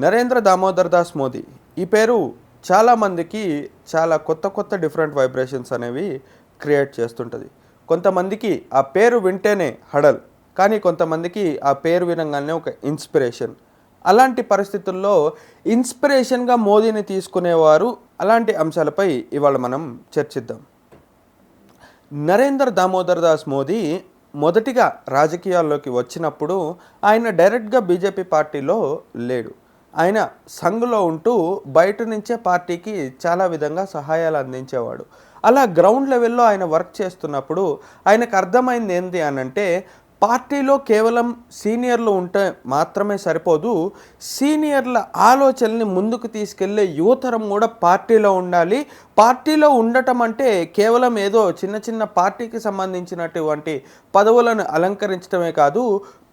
నరేంద్ర దామోదర్ దాస్ మోదీ. ఈ పేరు చాలామందికి చాలా కొత్త కొత్త డిఫరెంట్ వైబ్రేషన్స్ అనేవి క్రియేట్ చేస్తుంటుంది. కొంతమందికి ఆ పేరు వింటేనే హడల్ కానీ కొంతమందికి ఆ పేరు వినగానే ఒక ఇన్స్పిరేషన్. అలాంటి పరిస్థితుల్లో ఇన్స్పిరేషన్గా మోదీని తీసుకునేవారు అలాంటి అంశాలపై ఇవాళ మనం చర్చిద్దాం. నరేంద్ర దామోదర్ దాస్ మోదీ మొదటిగా రాజకీయాల్లోకి వచ్చినప్పుడు ఆయన డైరెక్ట్గా బీజేపీ పార్టీలో లేడు. ఆయన సంఘులో ఉంటూ బయట నుంచే పార్టీకి చాలా విధంగా సహాయాలు అందించేవాడు. అలా గ్రౌండ్ లెవెల్లో ఆయన వర్క్ చేస్తున్నప్పుడు ఆయనకు అర్థమైంది ఏంటి అని అంటే పార్టీలో కేవలం సీనియర్లు ఉంటే మాత్రమే సరిపోదు. సీనియర్ల ఆలోచనల్ని ముందుకు తీసుకెళ్ళే యువతరం కూడా పార్టీలో ఉండాలి. పార్టీలో ఉండటం అంటే కేవలం ఏదో చిన్న చిన్న పార్టీకి సంబంధించినటువంటి పదవులను అలంకరించడమే కాదు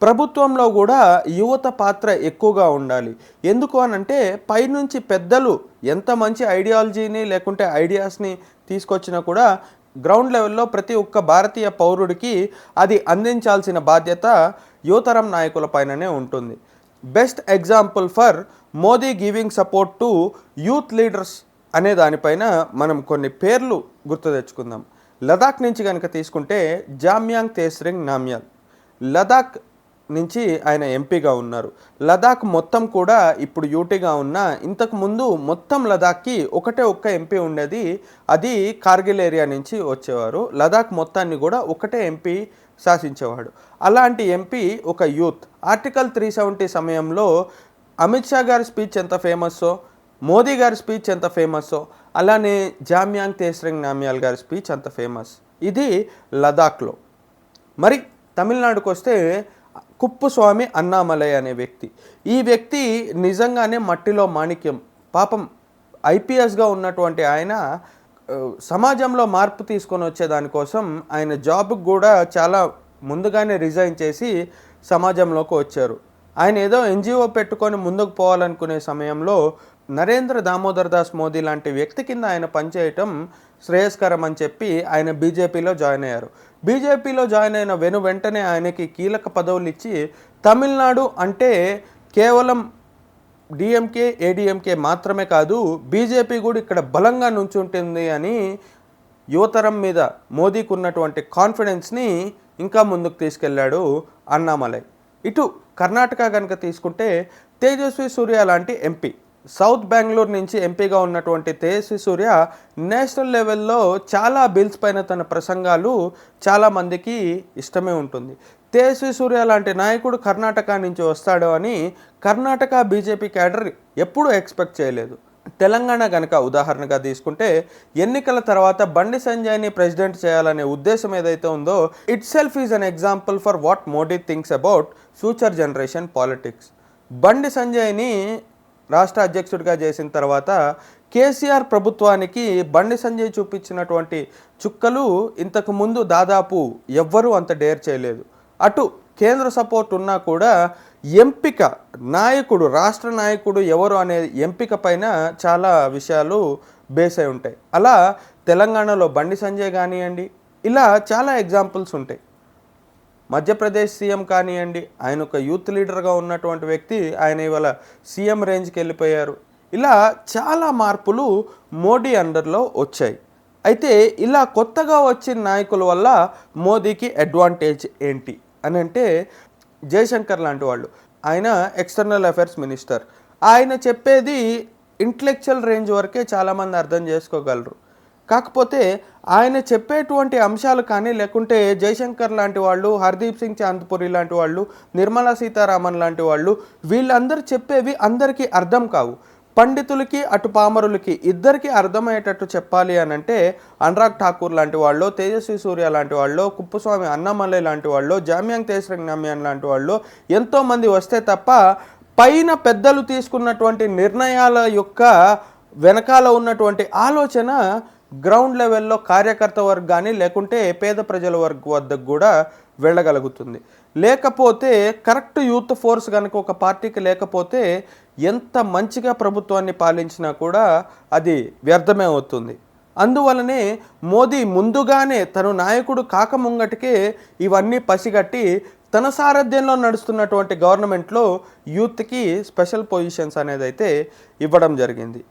ప్రభుత్వంలో కూడా యువత పాత్ర ఎక్కువగా ఉండాలి. ఎందుకు అనంటే పైనుంచి పెద్దలు ఎంత మంచి ఐడియాలజీని లేకుంటే ఐడియాస్ని తీసుకొచ్చినా కూడా గ్రౌండ్ లెవెల్లో ప్రతి ఒక్క భారతీయ పౌరుడికి అది అందించాల్సిన బాధ్యత యువతరం నాయకుల పైననే ఉంటుంది. Best example for Modi giving support to youth leaders అనే దానిపైన మనం కొన్ని పేర్లు గుర్తు తెచ్చుకుందాం. లదాఖ్ నుంచి కనుక తీసుకుంటే జామ్యాంగ్ తేస్రింగ్ నామ్యాల్. లదాఖ్ నుంచి ఆయన ఎంపీగా ఉన్నారు. లదాఖ్ మొత్తం కూడా ఇప్పుడు యూటీగా ఉన్న ఇంతకు ముందు మొత్తం లదాఖ్కి ఒకటే ఒక్క ఎంపీ ఉండేది. అది కార్గిల్ ఏరియా నుంచి వచ్చేవారు. లదాఖ్ మొత్తాన్ని కూడా ఒకటే ఎంపీ శాసించేవాడు. అలాంటి ఎంపీ ఒక యూత్. ఆర్టికల్ త్రీ సెవెంటీ సమయంలో అమిత్ షా గారి స్పీచ్ ఎంత ఫేమస్సో మోదీ గారి స్పీచ్ ఎంత ఫేమస్సో అలానే జామ్యాంగ్ తేస్రింగ్ నామ్యాల్ గారి స్పీచ్ అంత ఫేమస్. ఇది లదాఖ్లో. మరి తమిళనాడుకు వస్తే కుప్పుస్వామి అన్నామలై అనే వ్యక్తి. ఈ వ్యక్తి నిజంగానే మట్టిలో మాణిక్యం. పాపం ఐపీఎస్గా ఉన్నటువంటి ఆయన సమాజంలో మార్పు తీసుకొని వచ్చే దానికోసం ఆయన జాబ్కి కూడా చాలా ముందుగానే రిజైన్ చేసి సమాజంలోకి వచ్చారు. ఆయన ఏదో ఎన్జిఓ పెట్టుకొని ముందుకు పోవాలనుకునే సమయంలో నరేంద్ర దామోదర్ దాస్ మోదీ లాంటి వ్యక్తి కింద ఆయన పనిచేయటం శ్రేయస్కరం అని చెప్పి ఆయన బీజేపీలో జాయిన్ అయ్యారు. బీజేపీలో జాయిన్ అయిన వెను వెంటనే ఆయనకి కీలక పదవులు ఇచ్చి తమిళనాడు అంటే కేవలం డిఎంకే ఏడిఎంకే మాత్రమే కాదు బీజేపీ కూడా ఇక్కడ బలంగా నుంచుంటుంది అని యువతరం మీద మోదీకి ఉన్నటువంటి కాన్ఫిడెన్స్ని ఇంకా ముందుకు తీసుకెళ్ళాడు అన్నామలై. ఇటు కర్ణాటక కనుక తీసుకుంటే తేజస్వి సూర్య లాంటి ఎంపీ. సౌత్ బెంగళూరు నుంచి ఎంపీగా ఉన్నటువంటి తేజస్వి సూర్య నేషనల్ లెవెల్లో చాలా బిల్స్ పైన తన ప్రసంగాలు చాలామందికి ఇష్టమే ఉంటుంది. తేజస్వి సూర్య లాంటి నాయకుడు కర్ణాటక నుంచి వస్తాడు అని కర్ణాటక బీజేపీ క్యాడర్ ఎప్పుడూ ఎక్స్పెక్ట్ చేయలేదు. తెలంగాణ కనుక ఉదాహరణగా తీసుకుంటే ఎన్నికల తర్వాత బండి సంజయ్ని ప్రెసిడెంట్ చేయాలనే ఉద్దేశం ఏదైతే ఉందో itself is an example for what Modi thinks about future generation politics. Bandi సంజయ్ని రాష్ట్ర అధ్యక్షుడిగా చేసిన తర్వాత కేసీఆర్ ప్రభుత్వానికి బండి సంజయ్ చూపించినటువంటి చుక్కలు ఇంతకు ముందు దాదాపు ఎవ్వరూ అంత డేర్ చేయలేదు. అటు కేంద్ర సపోర్ట్ ఉన్నా కూడా ఎంపిక నాయకుడు రాష్ట్ర నాయకుడు ఎవరు అనే ఎంపిక పైన చాలా విషయాలు బేస్ అయి ఉంటాయి. అలా తెలంగాణలో బండి సంజయ్ కానివ్వండి ఇలా చాలా ఎగ్జాంపుల్స్ ఉంటాయి. మధ్యప్రదేశ్ సీఎం కానివ్వండి ఆయన ఒక యూత్ లీడర్గా ఉన్నటువంటి వ్యక్తి ఆయన ఇవాళ సీఎం రేంజ్కి వెళ్ళిపోయారు. ఇలా చాలా మార్పులు మోడీ అండర్లో వచ్చాయి. అయితే ఇలా కొత్తగా వచ్చిన నాయకుల వల్ల మోదీకి అడ్వాంటేజ్ ఏంటి అని అంటే జయశంకర్ లాంటి వాళ్ళు. ఆయన ఎక్స్టర్నల్ అఫైర్స్ మినిస్టర్. ఆయన చెప్పేది ఇంటలెక్చువల్ రేంజ్ వరకే చాలామంది అర్థం చేసుకోగలరు. కాకపోతే ఆయన చెప్పేటువంటి అంశాలు కానీ లేకుంటే జయశంకర్ లాంటి వాళ్ళు హర్దీప్ సింగ్ చాంద్పురి లాంటి వాళ్ళు నిర్మలా సీతారామన్ లాంటి వాళ్ళు వీళ్ళందరూ చెప్పేవి అందరికీ అర్థం కావు. పండితులకి అటు పామరులకి ఇద్దరికి అర్థమయ్యేటట్టు చెప్పాలి అని అంటే అనురాగ్ ఠాకూర్ లాంటి వాళ్ళు తేజస్వి సూర్య లాంటి వాళ్ళు కుప్పస్వామి అన్నమలై లాంటి వాళ్ళు జామ్యాంగ్ తేజరంగ్ నమ్యాన్ లాంటి వాళ్ళు ఎంతోమంది వస్తే తప్ప పైన పెద్దలు తీసుకున్నటువంటి నిర్ణయాల యొక్క వెనకాల ఉన్నటువంటి ఆలోచన గ్రౌండ్ లెవెల్లో కార్యకర్త వర్గ కానీ లేకుంటే పేద ప్రజల వర్గ వద్దకు కూడా వెళ్ళగలుగుతుంది. లేకపోతే కరెక్ట్ యూత్ ఫోర్స్ కనుక ఒక పార్టీకి లేకపోతే ఎంత మంచిగా ప్రభుత్వాన్ని పాలించినా కూడా అది వ్యర్థమే అవుతుంది. అందువలనే మోదీ ముందుగానే తను నాయకుడు కాకముంగటికే ఇవన్నీ పసిగట్టి తన సారథ్యంలో నడుస్తున్నటువంటి గవర్నమెంట్లో యూత్కి స్పెషల్ పొజిషన్స్ అనేది అయితే ఇవ్వడం జరిగింది.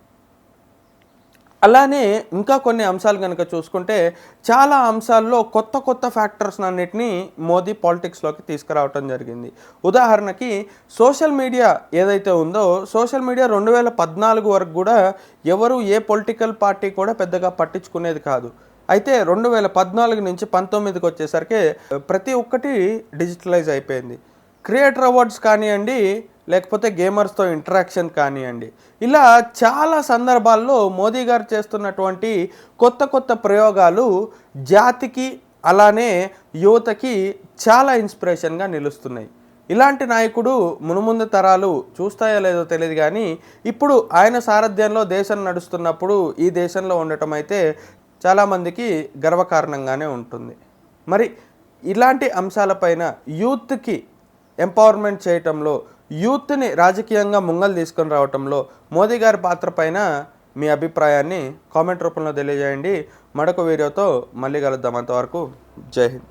అలానే ఇంకా కొన్ని అంశాలు కనుక చూసుకుంటే చాలా అంశాల్లో కొత్త కొత్త ఫ్యాక్టర్స్ అన్నిటినీ మోదీ పాలిటిక్స్లోకి తీసుకురావటం జరిగింది. ఉదాహరణకి సోషల్ మీడియా ఏదైతే ఉందో సోషల్ మీడియా రెండు వేల పద్నాలుగు వరకు కూడా ఎవరు ఏ పొలిటికల్ పార్టీ కూడా పెద్దగా పట్టించుకునేది కాదు. అయితే రెండు వేల పద్నాలుగు నుంచి పంతొమ్మిదికి వచ్చేసరికి ప్రతి ఒక్కటి డిజిటలైజ్ అయిపోయింది. క్రియేటర్ అవార్డ్స్ కానివ్వండి లేకపోతే గేమర్స్తో ఇంటరాక్షన్ కానివ్వండి. ఇలా చాలా సందర్భాల్లో మోదీ గారు చేస్తున్నటువంటి కొత్త కొత్త ప్రయోగాలు జాతికి అలానే యువతకి చాలా ఇన్స్పిరేషన్గా నిలుస్తున్నాయి. ఇలాంటి నాయకుడు మునుముందు తరాలు చూస్తాయో లేదో తెలియదు కానీ ఇప్పుడు ఆయన సారథ్యంలో దేశం నడుస్తున్నప్పుడు ఈ దేశంలో ఉండటం అయితే చాలామందికి గర్వకారణంగానే ఉంటుంది. మరి ఇలాంటి అంశాలపైన యూత్కి ఎంపవర్మెంట్ చేయటంలో యూత్ని రాజకీయంగా ముంగలు తీసుకొని రావటంలో మోదీ గారి పాత్ర పైన మీ అభిప్రాయాన్ని కామెంట్ రూపంలో తెలియజేయండి. మరొక వీడియోతో మళ్ళీ కలుద్దాం. అంతవరకు జై హింద్.